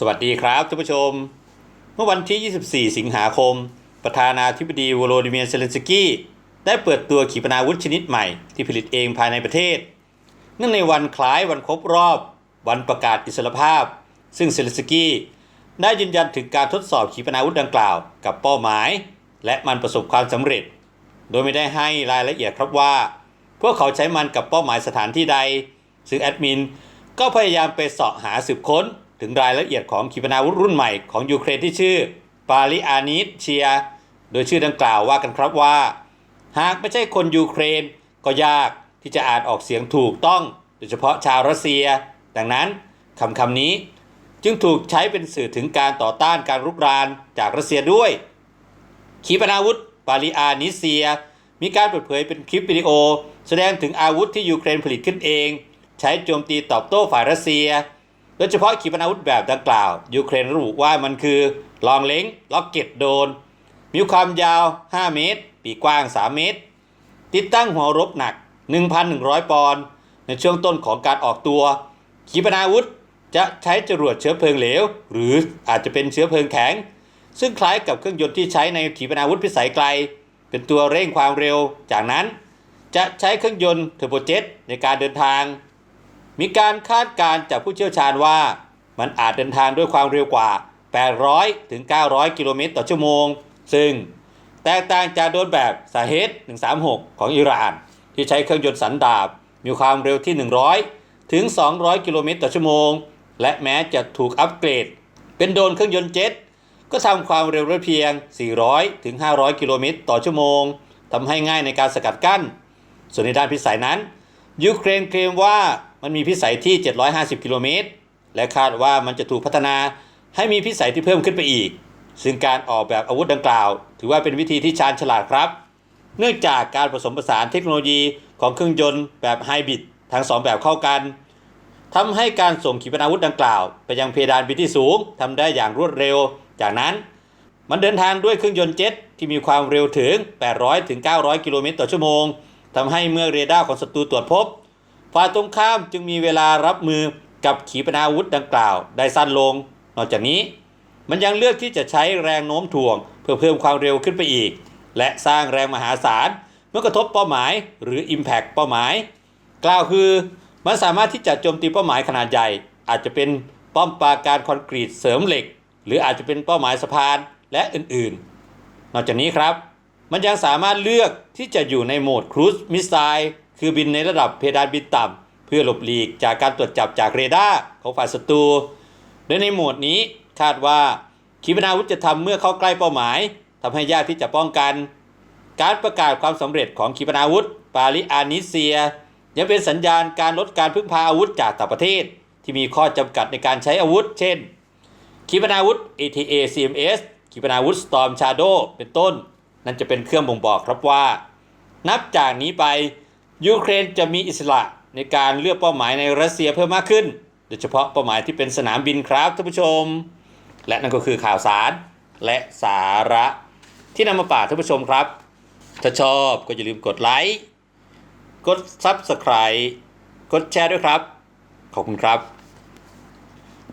สวัสดีครับท่านผู้ชม เมื่อวันที่ 24 สิงหาคม ประธานาธิบดีวโลดิเมียร์เซเลนสกี้ ได้เปิดตัวขีปนาวุธชนิดใหม่ที่ผลิตเองภายในประเทศ เนื่องในวันคล้ายวันครบรอบ วันประกาศอิสรภาพ ซึ่งเซเลนสกี้ได้ยืนยันถึงการทดสอบขีปนาวุธดังกล่าว กับเป้าหมาย และมันประสบความสำเร็จ โดยไม่ได้ให้รายละเอียดครับว่า พวกเขาใช้มันกับเป้าหมายสถานที่ใด ซึ่งแอดมินก็พยายามไปเสาะหาสืบค้น ถึงรายละเอียดของขีปนาวุธรุ่นใหม่ของยูเครนที่ชื่อปาลิอานิสเชีย โดยชื่อดังกล่าวว่ากันครับว่า หากไม่ใช่คนยูเครนก็ยากที่จะอ่านออกเสียงถูกต้อง โดยเฉพาะชาวรัสเซีย ดังนั้นคำคำนี้จึงถูกใช้เป็นสื่อถึงการต่อต้านการรุกรานจากรัสเซียด้วย ขีปนาวุธปาลิอานิเซีย มีการเปิดเผยเป็นคลิปวิดีโอ แสดงถึงอาวุธที่ยูเครนผลิตขึ้นเอง ใช้โจมตีตอบโต้ฝ่ายรัสเซีย โดยเฉพาะขีปนาวุธแบบดังกล่าว ยูเครนระบุว่ามันคือลองเล้งล็อกเก็ตโดน มีความยาว 5 เมตร ปีกว้าง 3 เมตร ติดตั้งหัวรบหนัก 1,100 ปอนด์ในช่วงต้นของการออกตัว ขีปนาวุธจะใช้จรวดเชื้อเพลิงเหลว หรืออาจจะเป็นเชื้อเพลิงแข็ง ซึ่งคล้ายกับเครื่องยนต์ที่ใช้ในขีปนาวุธพิสัยไกล เป็นตัวเร่งความเร็ว จากนั้น จะใช้เครื่องยนต์เทอร์โบเจ็ตในการเดินทาง มีการคาดการณ์จากผู้เชี่ยวชาญว่า มันอาจเดินทางด้วยความเร็วกว่า 800 ถึง 900 กิโลเมตรต่อชั่วโมง ซึ่งแตกต่างจากโดนแบบสาเหต136 ของอิหร่าน ที่ใช้เครื่องยนต์สันดาบ มีความเร็วที่ 100 ถึง 200 กิโลเมตรต่อชั่วโมง และแม้จะถูกอัปเกรด เป็นโดรนเครื่องยนต์เจ็ตก็ทำความเร็วได้เพียง 400 ถึง 500 กิโลเมตรต่อชั่วโมงทำให้ง่ายในการสกัดกั้น ส่วนในด้านพิสัยนั้น ยูเครนเคลมว่า มันมีพิสัยที่ 750 กิโลเมตร และคาดว่ามันจะถูกพัฒนาให้มีพิสัยที่เพิ่มขึ้นไปอีก ซึ่งการออกแบบอาวุธดังกล่าว ถือว่าเป็นวิธีที่ชาญฉลาดครับ เนื่องจากการผสมผสานเทคโนโลยีของเครื่องยนต์แบบไฮบริดทั้งสองแบบเข้ากันทำให้การส่งขีปนาวุธดังกล่าว ไปยังเพดานบินที่สูงทำได้อย่างรวดเร็ว จากนั้น มันเดินทางด้วยเครื่องยนต์เจ็ตที่มีความเร็วถึง 800 ถึง 900 กิโลเมตรต่อชั่วโมงทำให้เมื่อเรดาร์ของศัตรูตรวจพบ ฝ่ายตรงข้ามจึงมีเวลารับมือกับขีปนาวุธดังกล่าว ได้สั้นลง นอกจากนี้ มันยังเลือกที่จะใช้แรงโน้มถ่วง เพื่อเพิ่มความเร็วขึ้นไปอีก และสร้างแรงมหาศาลเมื่อกระทบเป้าหมายหรือ Impact เป้าหมาย กล่าวคือมันสามารถที่จะโจมตีเป้าหมายขนาดใหญ่ อาจจะเป็นป้อมปราการคอนกรีตเสริมเหล็ก หรืออาจจะเป็นเป้าหมายสะพานและอื่นๆ นอกจากนี้ครับ มันยังสามารถเลือกที่จะอยู่ในโหมดครูซมิสไซล์ คือบินในระดับเพดานบินต่ำเพื่อหลบหลีกจากการตรวจจับจากเรดาร์ของฝ่ายศัตรูโดยในโหมดนี้คาดว่าขีปนาวุธจะทำเมื่อเข้าใกล้เป้าหมายทำให้ยากที่จะป้องกัน การประกาศความสำเร็จของขีปนาวุธ ปาลิอานิเซีย ยังเป็นสัญญาณการลดการพึ่งพาอาวุธจากต่างประเทศ ที่มีข้อจำกัดในการใช้อาวุธ เช่น ขีปนาวุธ ATA CMS ขีปนาวุธ Storm Shadow เป็นต้น นั่นจะเป็นเครื่องบ่งบอกครับว่า นับจากนี้ไป ยูเครนจะมีอิสระในการเลือกเป้าหมายในรัสเซียเพิ่มมากขึ้น โดยเฉพาะเป้าหมายที่เป็นสนามบินครับท่านผู้ชม และนั่นก็คือข่าวสารและสาระที่นำมาฝากท่านผู้ชมครับ ถ้าชอบก็อย่าลืมกดไลค์ กด Subscribe กดแชร์ด้วยครับ ขอบคุณครับ